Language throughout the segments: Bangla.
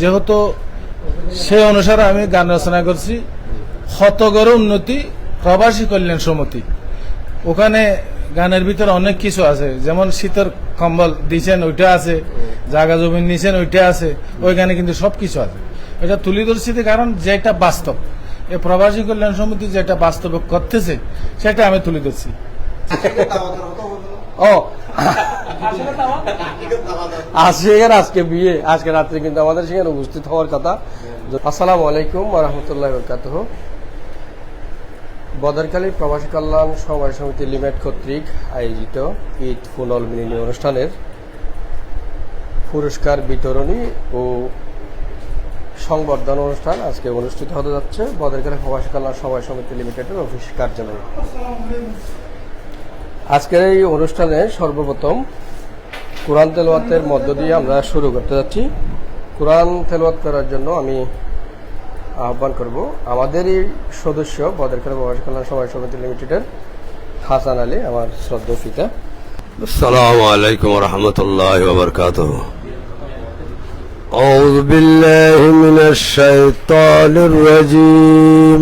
যেহেতু সে অনুসারে আমি গান রচনা করছি হতগর উন্নতি প্রবাসী কল্যাণ সমিতি। ওখানে গানের ভিতরে অনেক কিছু আছে যেমন শীতের কম্বল দিছেন ওইটা আছে জাগা জমিন নিছেন ওইটা আছে ওই গানে কিন্তু সব কিছু আছে। এটা তুলি ধরছি যে কারণ যেটা বাস্তব। এই প্রবাসী কল্যাণ সমিতি যেটা বাস্তবে করতেছে সেটা আমি তুলে ধরছি। ও আজকে আজকে বিয়ে আজকে রাত্রে কিন্তু আমাদের সেখানে উপস্থিত হওয়ার কথা। আসসালামু আলাইকুম রহমতুল্লাহ বরকাত বদরকালী প্রবাসী কল্যাণ সমবায় সমিতি লিমিটেড কর্তৃক আয়োজিত ঈদ ফুনল মিলনী অনুষ্ঠানের পুরস্কার বিতরণী ও সংবর্ধনা অনুষ্ঠান আজকে অনুষ্ঠিত হতে যাচ্ছে বদরকালী প্রবাসী কল্যাণ সমবায় সমিতি লিমিটেডের অফিস কার্যালয়ে। আজকের এই অনুষ্ঠানে সর্বপ্রথম কোরআন তেলওয়াতের মধ্য দিয়ে আমরা শুরু করতে যাচ্ছি কোরআন তেলওয়াত করার জন্য আমি আহ্বান করব আমাদের এই সদস্য বদরখানা প্রবাসী কল্যাণ সমাজ সমিতি লিমিটেডের হাসান আলী আমার শ্রদ্ধা পিতা السلام عليكم ورحمة الله وبركاته أعوذ بالله من الشيطان الرجيم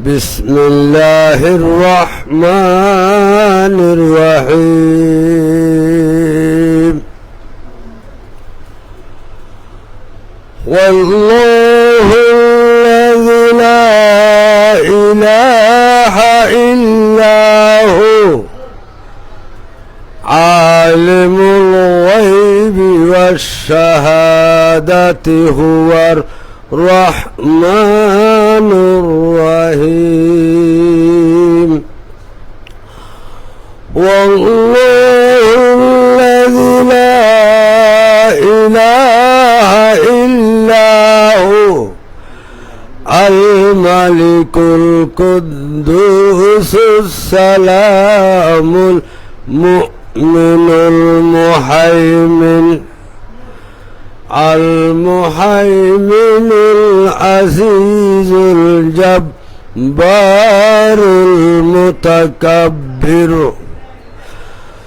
بسم الله الرحمن الرحيم والله الذي لا إله إلا هو عالم الغيب والشهادة هو الرحمن. القدوس السلام المؤمن المحيمن المحيمن العزيز الجبار المتكبر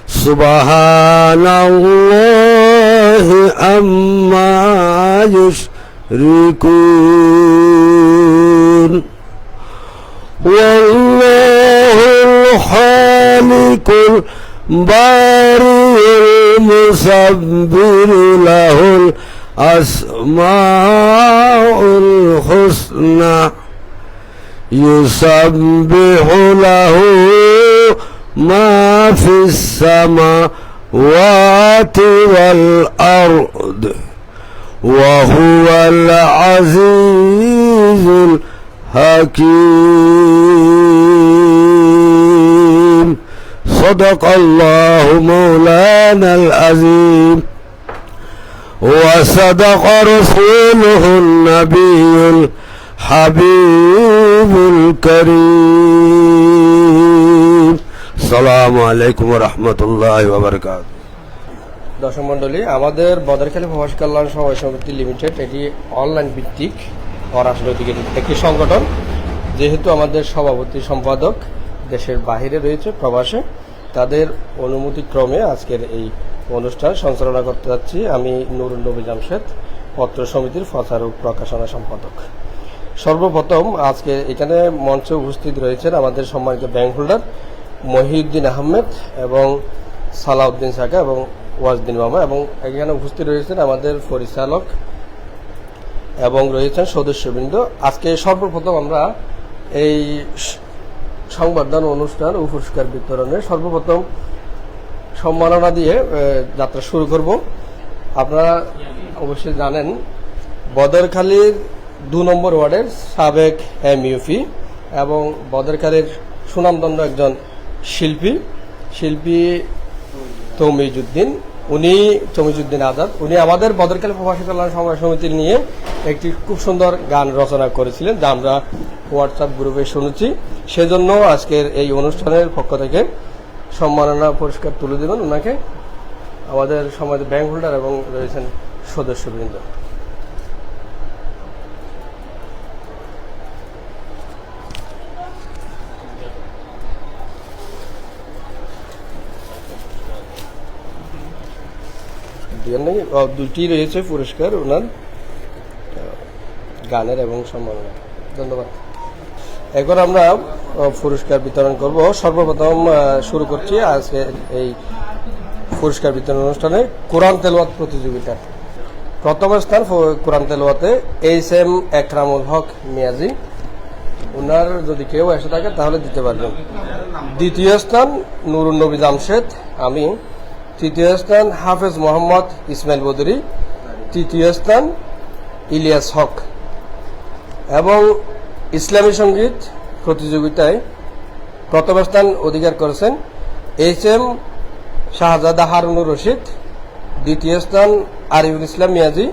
سبحان الله عما يشركون والله الخالق البارئ المصبر له الأسماء الحسنى يسبح له ما في السماوات والأرض وهو العزيز صدق الله مولانا العظيم وصدق رسوله النبي الحبيب الكريم السلام عليكم ورحمة الله وبركاته দর্শক মণ্ডলী আমাদের বদরখালী প্রবাসী কল্যাণ সমাজ সমিতি লিমিটেড এটি অনলাইন ভিত্তিক অরাজনৈতিক একটি সংগঠন যেহেতু আমাদের সভাপতি সম্পাদক দেশের বাহিরে রয়েছে, প্রবাসে, তাদের অনুমতি ক্রমে আজকের এই অনুষ্ঠান সঞ্চালনা করতে যাচ্ছি আমি নুরুল নবী জামশেদ, পত্র সমিতির প্রচার ও প্রকাশনা সম্পাদক। সর্বপ্রথম আজকে এখানে মঞ্চে উপস্থিত রয়েছেন আমাদের সম্মানিত ব্যাংক হোল্ডার মহিউদ্দিন আহমেদ এবং সালাউদ্দিন সাকা এবং ওয়াজদিন মামা এবং এখানে উপস্থিত রয়েছেন আমাদের পরিচালক এবং রয়েছেন সদস্যবৃন্দ। আজকে সর্বপ্রথম আমরা এই সংবর্ধনা অনুষ্ঠান ও পুরস্কার বিতরণে সর্বপ্রথম সম্মাননা দিয়ে যাত্রা শুরু করব। আপনারা অবশ্যই জানেন, বদরখালীর দু নম্বর ওয়ার্ডের সাবেক এম ইউপি এবং বদরখালীর সুনামদণ্ড একজন শিল্পী শিল্পী তমিজুদ্দিন। উনি তমিজুদ্দিন আজাদ। উনি আমাদের বদরকালী প্রবাসী কল্যাণ সমাজ সমিতি নিয়ে একটি খুব সুন্দর গান রচনা করেছিলেন, যা আমরা হোয়াটসঅ্যাপ গ্রুপে শুনেছি। সেজন্য আজকের এই অনুষ্ঠানের পক্ষ থেকে সম্মাননা পুরস্কার তুলে দেবেন ওনাকে। আমাদের সমাজের ব্যাংক হোল্ডার এবং রয়েছেন সদস্যবৃন্দ। দুটি রয়েছে পুরস্কার ওনার। গানের এবং সম্মাননা ধন্যবাদ। এখন আমরা পুরস্কার বিতরণ করব। সর্বপ্রথম শুরু করছি আজকে এই পুরস্কার বিতরণ অনুষ্ঠানে কোরআন তেলওয়াত প্রতিযোগিতা। প্রথম স্থান কোরআন তেলওয়াতে এইচ এম একরামুল হক মিয়াজি। ওনার যদি কেউ এসে থাকে, তাহলে দিতে পারবেন। দ্বিতীয় স্থান, নুরুন নবী জামশেদ, আমি। তৃতীয় স্থান, হাফেজ মোহাম্মদ ইসমাইল বদরি। তৃতীয় স্থান, ইলিয়াস হক। এবং ইসলামী সংগীত প্রতিযোগিতায় প্রথম স্থান অধিকার করেছেন এইচ এম শাহজাদা হারুনুর রশিদ, দ্বিতীয় স্থান আরিফুল ইসলাম মিয়াজি,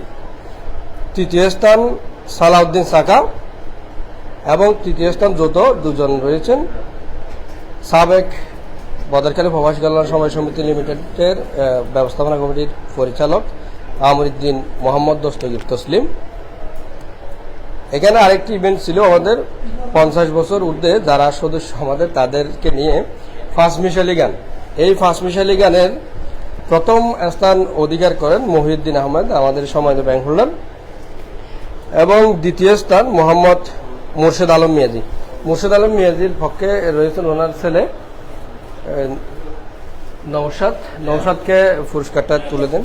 তৃতীয় স্থান সালাউদ্দিন সাকা এবং তৃতীয় স্থান যত দুজন রয়েছেন। সাবেক বদরখালী প্রবাসী কল্যাণ সময় সমিতি লিমিটেডের ব্যবস্থাপনা কমিটির পরিচালক আমরুদ্দিন মোহাম্মদ দস্তগীর তসলিম। এখানে আরেকটি ইভেন্ট ছিল আমাদের পঞ্চাশ বছর ঊর্ধ্বে, যারা সদস্য আমাদের তাদেরকে নিয়ে ফার্স্ট মিশালি গান এই ফার্স্ট মিশালি গানের প্রথম স্থান অধিকার করেন মহিউদ্দিন আহমেদ, আমাদের সময় ব্যাংক হোল্ডার এবং দ্বিতীয় স্থান মোহাম্মদ মুর্শেদ আলম মিয়াজি। মুর্শেদ আলম মিয়াজির পক্ষে রয়েছেন ওনার ছেলে নওশাদ নওশাদকে পুরস্কারটা তুলে দেন।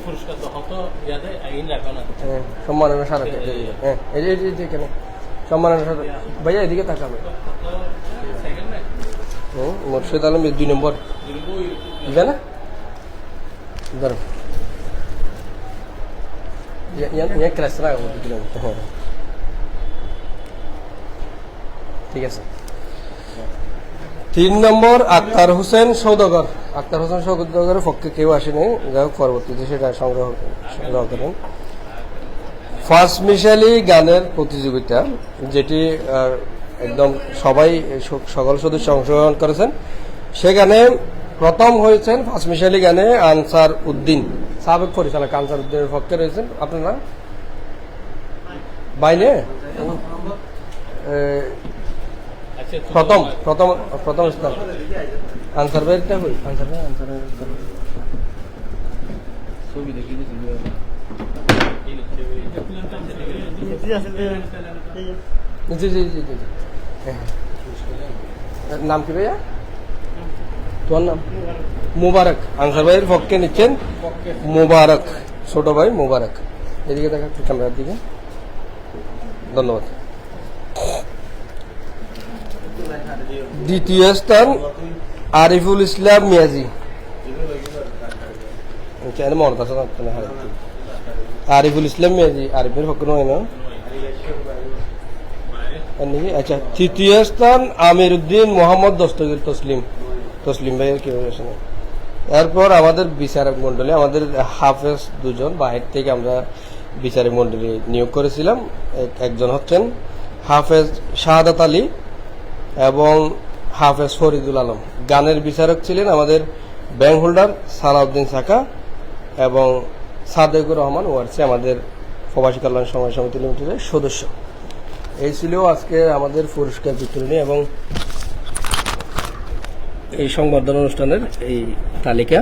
হ্যাঁ, সম্মাননা স্মারক হ্যাঁ এখানে সম্মাননা স্মারক ভাইয়া এদিকে তাকাবে হুম, মুর্শেদ আলম দুই নম্বর। দিবে না ধরো। রাখো, হ্যাঁ। ঠিক আছে। তিন নম্বর আক্তার হোসেন সৌদাগর। আক্তার হোসেন সৌদাগরের পক্ষে কেউ আসেনি। যাই হোক, পরবর্তীতে সেটা সংগ্রহ সংগ্রহ করেন। ফার্স্ট মিশালি গানের প্রতিযোগিতা, যেটি একদম সবাই, সকল সদস্য অংশগ্রহণ করেছেন। সেখানে প্রথম হয়েছেন ফার্স্ট মিশালি গানে আনসার উদ্দিন। সাবেক পরিচালক আনসার উদ্দিনের পক্ষে রয়েছেন। আপনার নাম? বাইনে? প্রথম প্রথম প্রথম স্থান। আনসার ভাইটা হই? আনসার ভাই আনসার ছবি দেখি জি জি জি জি জি। নাম কি ভাইয়া? তোমার নাম? মুবারক। আনসার ভাইয়ের পক্ষে নিচ্ছেন মুবারক, ছোট ভাই মুবারক। এদিকে দেখা ক্যামেরার দিকে। ধন্যবাদ। দ্বিতীয় স্থান আরিফুল ইসলাম মিয়াজি। আছে? আরিফুল ইসলাম মিয়াজি, আরিফের পক্ষ নয় না? আচ্ছা তৃতীয় স্থান আমির উদ্দিন মোহাম্মদ দস্তগীর তসলিম। তসলিম ভাইয়ের কেউ আসে না? এরপর আমাদের বিচারক মন্ডলী আমাদের হাফেজ দুজন, বাহির থেকে আমরা বিচারক মন্ডলী নিয়োগ করেছিলাম। এক- একজন হচ্ছেন হাফেজ শাহাদাত আলী এবং হাফেজ ফরিদুল আলম। গানের বিচারক ছিলেন আমাদের ব্যাংক হোল্ডার সালাউদ্দিন সাকা এবং সাদেকুর রহমান ওয়ার্সি, আমাদের প্রবাসী কল্যাণ সমাজ সমিতি লিমিটেডের সদস্য। এই ছিল আজকে আমাদের পুরস্কার বিতরণী এবং এই সংবর্ধনা অনুষ্ঠানের এই তালিকা।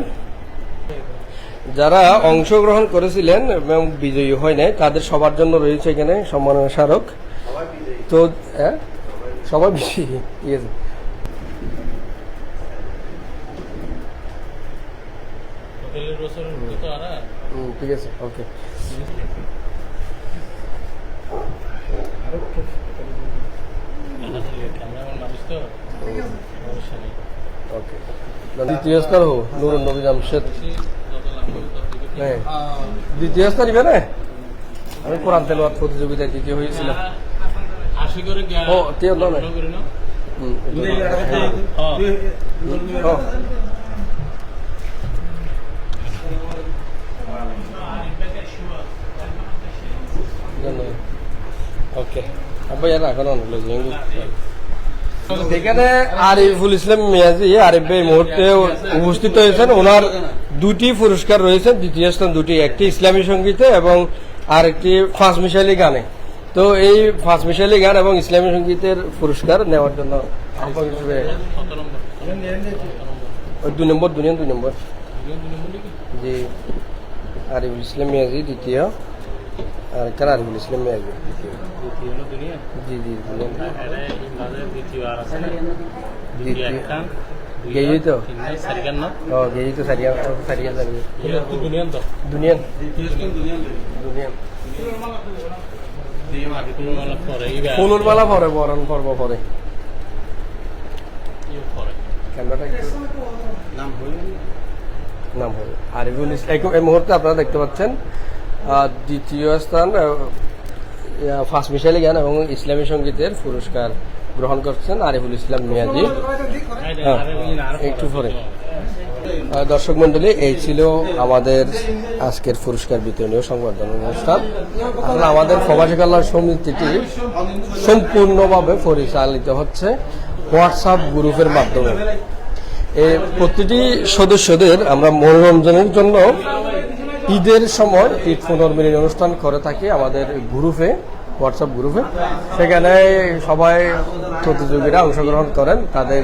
যারা অংশগ্রহণ করেছিলেন এবং বিজয়ী হয় নাই, তাদের সবার জন্য রয়েছে এখানে সম্মাননা স্মারক। তো হ্যাঁ? সবাই বিজয়ী ঠিক আছে ঠিক আছে ওকে দ্বিতীয় স্তর হো নবী জামশেদ দিকে হ্যাঁ। দ্বিতীয় স্তর নিবে না? আমি কোরআন তেলওয়াত প্রতিযোগিতায় দ্বিতীয় হয়েছিলাম ওকে লজিং এখানে আরিফুল ইসলাম মিয়াজি আরিফ ভাই এই মুহূর্তে উপস্থিত হয়েছেন ওনার দুটি পুরস্কার রয়েছে দ্বিতীয় স্থান দুটি একটি ইসলামী সঙ্গীতে এবং আরেকটি ফার্স্ট মিশালি গানে। তো এই ফার্স্ট মিশালি গান এবং ইসলামী সঙ্গীতের পুরস্কার নেওয়ার জন্য দুই নম্বর, দুনিয়া দুই নম্বর। জি, আরিফুল ইসলাম মিয়াজি দ্বিতীয় আর কার আরিফুল ইসলাম মিয়াজি দ্বিতীয়। জি জি গেই সারিয়া দুনিয়ান তো দুনিয়া দ্বিতীয় দুনিয়ান ফুলুর মালা পরে বরণ পর্ব পরে। নাম নাম আরিফুল ইসলাম এই- মুহূর্তে আপনারা দেখতে পাচ্ছেন দ্বিতীয় স্থান ফার্স্ট মিশালি গান এবং ইসলামী সঙ্গীতের পুরস্কার গ্রহণ করছেন আরিফুল ইসলাম মিয়াজি। হ্যাঁ, একটু পরে। দর্শক মন্ডলী, এই ছিল আমাদের আজকের পুরস্কার বিতরণীয় সংবর্ধনা অনুষ্ঠান। আসলে আমাদের প্রবাসী কল্যাণ সমিতিটি সম্পূর্ণভাবে পরিচালিত হচ্ছে হোয়াটসঅ্যাপ গ্রুপের মাধ্যমে। প্রতিটি সদস্যদের আমরা মনোরঞ্জনের জন্য ঈদের সময় ঈদ পুনর্মিলনী অনুষ্ঠান করে থাকি আমাদের গ্রুপে হোয়াটসঅ্যাপ গ্রুপে। সেখানে সবাই প্রতিযোগীরা অংশগ্রহণ করেন, তাদের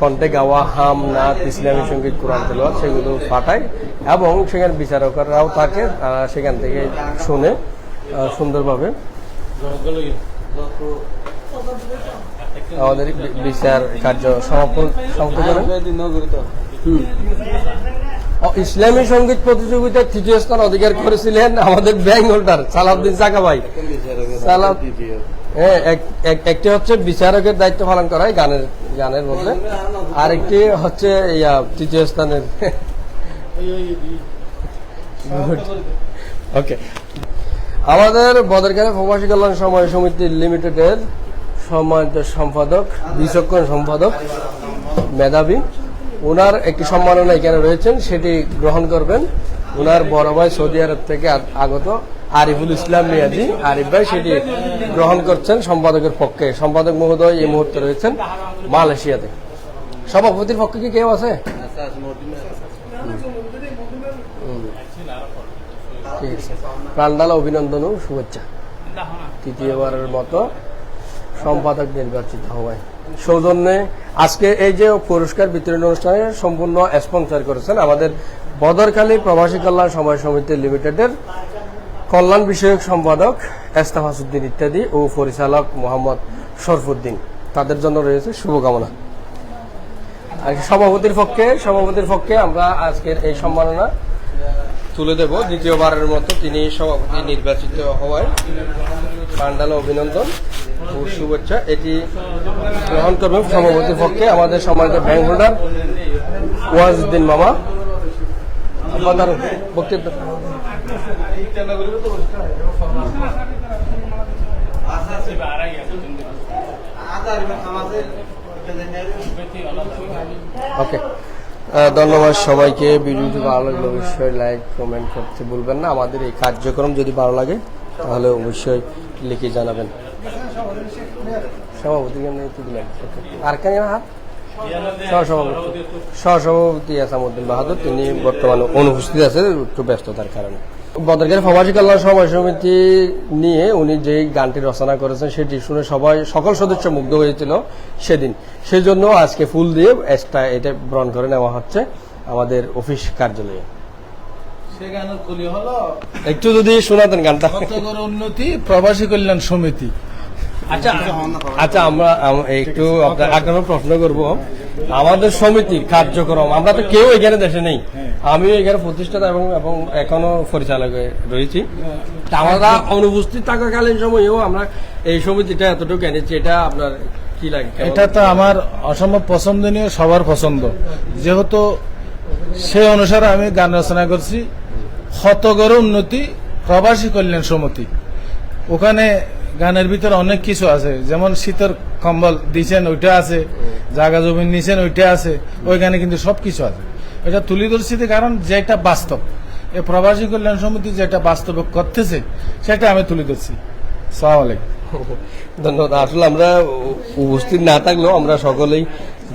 কণ্ঠে গাওয়া হাম নাচ ইসলামী সংগীত, কোরআন তেলাওয়াত সেগুলো পাঠায় এবং সেখানে বিচারকরাও থাকে, তারা সেখান থেকে শুনে সুন্দরভাবে আমাদের বিচার কার্য সমাপন ইসলামী সংগীত প্রতিযোগিতায় তৃতীয় স্থান অধিকার করেছিলেন আমাদের ব্যাংক হোল্ডার সালাউদ্দিন চাকা ভাই। এক- একটি হচ্ছে বিচারকের দায়িত্ব পালন করাই গানের গানের মধ্যে। আরেকটি হচ্ছে ইয়া, তৃতীয় স্থানের। ওকে। আমাদের বদরকালে প্রবাসী কল্যাণ সময় সমিতি লিমিটেডের সম্মানিত সম্পাদক, বিচক্ষণ সম্পাদক, মেধাবী। ওনার একটি সম্মাননা এখানে রয়েছেন, সেটি গ্রহণ করবেন। ওনার বড় ভাই সৌদি আরব থেকে আগত আরিফুল ইসলাম মিয়াজি, আরিফ ভাই সেটি গ্রহণ করছেন সম্পাদকের পক্ষে। সম্পাদক মহোদয় এই মুহূর্তে রয়েছেন মালয়েশিয়াতে। সভাপতির পক্ষে কি কেউ আছে? ঠিক আছে। প্রাণডালা অভিনন্দন ও শুভেচ্ছা। তৃতীয়বারের মতো সম্পাদক নির্বাচিত হওয়ায়। সৌজন্যে আজকে এই যে পুরস্কার বিতরণ অনুষ্ঠানে সম্পূর্ণ স্পন্সর করেছেন আমাদের বদরখালী প্রবাসী কল্যাণ সময় সমিতি লিমিটেডের কল্যাণ বিষয়ক সম্পাদক এস্তাফাসুদ্দিন ইত্যাদি ও পরিচালক মোহাম্মদ শরফুদ্দিন। তাদের জন্য রয়েছে শুভকামনা। সভাপতির পক্ষে সভাপতির পক্ষে আমরা আজকের এই সম্মাননা তুলে দেব। দ্বিতীয়বারের মতো তিনি সভাপতি নির্বাচিত হওয়ায় পান্ডাল অভিনন্দন ও শুভেচ্ছা। এটি গ্রহণ করবেন সভাপতির পক্ষে আমাদের সম্মানিত ব্যাংক হোল্ডার ওয়াজউদ্দিন মামা। আপনার বক্তব্য ওকে ধন্যবাদ সবাইকে। ভিডিওটি ভালো লাগলে অবশ্যই লাইক কমেন্ট করতে ভুলবেন না। আমাদের এই কার্যক্রম যদি ভালো লাগে, তাহলে অবশ্যই লিখে জানাবেন। সভাপতি. আর কেন হাত? সহসভাপতি। সহসভাপতি আসামুদ্দিন বাহাদুর। তিনি বর্তমানে অনুপস্থিত আছে একটু ব্যস্ততার কারণে। বদরগের প্রবাসী কল্যাণ সময় সমিতি নিয়ে উনি যে গানটি রচনা করেছেন সেটি শুনে সবাই সকল সদস্য মুগ্ধ হয়েছিল সেদিন। সেই জন্য আজকে ফুল দিয়ে এক্সট্রা এটা বরণ করে নেওয়া হচ্ছে আমাদের অফিস কার্যালয়ে। একটু যদি শোনাতেন গানটা। উন্নতি প্রবাসী কল্যাণ সমিতি। আচ্ছা আচ্ছা আমরা একটু আপনার আপনার প্রশ্ন করব। আমাদের সমিতির কার্যক্রম, আমরা তো কেউ এখানে দেশে নেই। আমি এখানে প্রতিষ্ঠাতা এবং এবং এখনও পরিচালক রয়েছি। আমরা অনুপস্থিত থাকাকালীন সময়েও আমরা এই সমিতিটা এতটুকু এনেছি। এটা আপনার কি লাগে? এটা তো আমার অসম্ভব পছন্দনীয়, সবার পছন্দ। যেহেতু সে অনুসারে আমি গান রচনা করছি। শতগর উন্নতি প্রবাসী কল্যাণ সমিতি। ওখানে গানের ভিতরে অনেক কিছু আছে। যেমন শীতের কম্বল দিছেন, ওইটা আছে। জাগা জমিন নিছেন, ওইটা আছে। ওই গানে কিন্তু সব কিছু আছে। এটা তুলি ধরছি যে কারণ যেটা বাস্তব। এই প্রবাসী কল্যাণ সমিতি যেটা বাস্তবে করতেছে, সেটা আমি তুলে ধরছি। সালাম আলাইকুম। ধন্যবাদ। আসলে আমরা উপস্থিত না থাকলেও আমরা সকলেই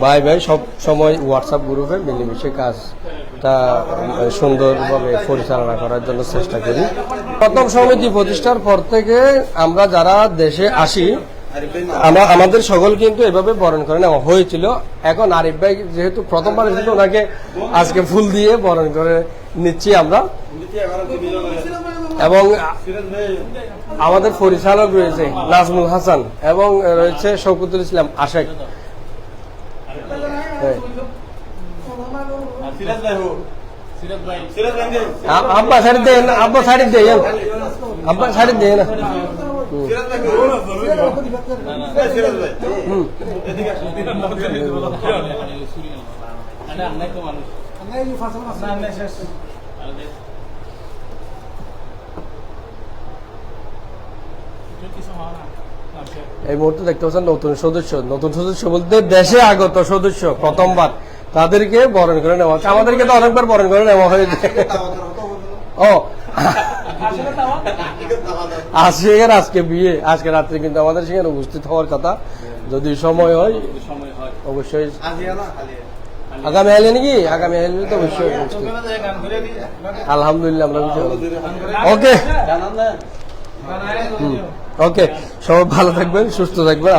ভাই ভাই সব সময় হোয়াটসঅ্যাপ গ্রুপে মিলেমিশে কাজটা উম, সুন্দরভাবে পরিচালনা করার জন্য চেষ্টা করি। প্রথম সমিতি প্রতিষ্ঠার পর থেকে আমরা যারা দেশে আসি আমরা আমাদের সকল কিন্তু এভাবে বরণ করে নেওয়া হয়েছিল। এখন আরিফ ভাই যেহেতু প্রথমবার এসেছিল ওনাকে আজকে ফুল দিয়ে বরণ করে নিচ্ছি আমরা। এবং আমাদের পরিচালক রয়েছে নাজমুল হাসান এবং রয়েছে শৌকতুল ইসলাম আশেক। হ্যাঁ। আব্বা শাড়ি দেন আব্বা শাড়ি দেন আব্বা শাড়ি দেন। হয় এই মুহূর্তে দেখতে পাচ্ছেন নতুন সদস্য। নতুন সদস্য বলতে দেশে আগত সদস্য প্রথমবার। তাদেরকে বরণ করে নেওয়া হচ্ছে। আমাদেরকে তো অনেকবার বরণ করে নেওয়া হয়েছে। ও। আজকের, আজকে বিয়ে, আজকে রাত্রে কিন্তু আমাদের সেখানে উপস্থিত হওয়ার কথা। যদি সময় হয়, অবশ্যই। আগামী আইলে নাকি? আগামী আইলে তো অবশ্যই। আলহামদুলিল্লাহ, আমরা ওকে। ওকে। সবাই ভালো থাকবেন, সুস্থ থাকবেন।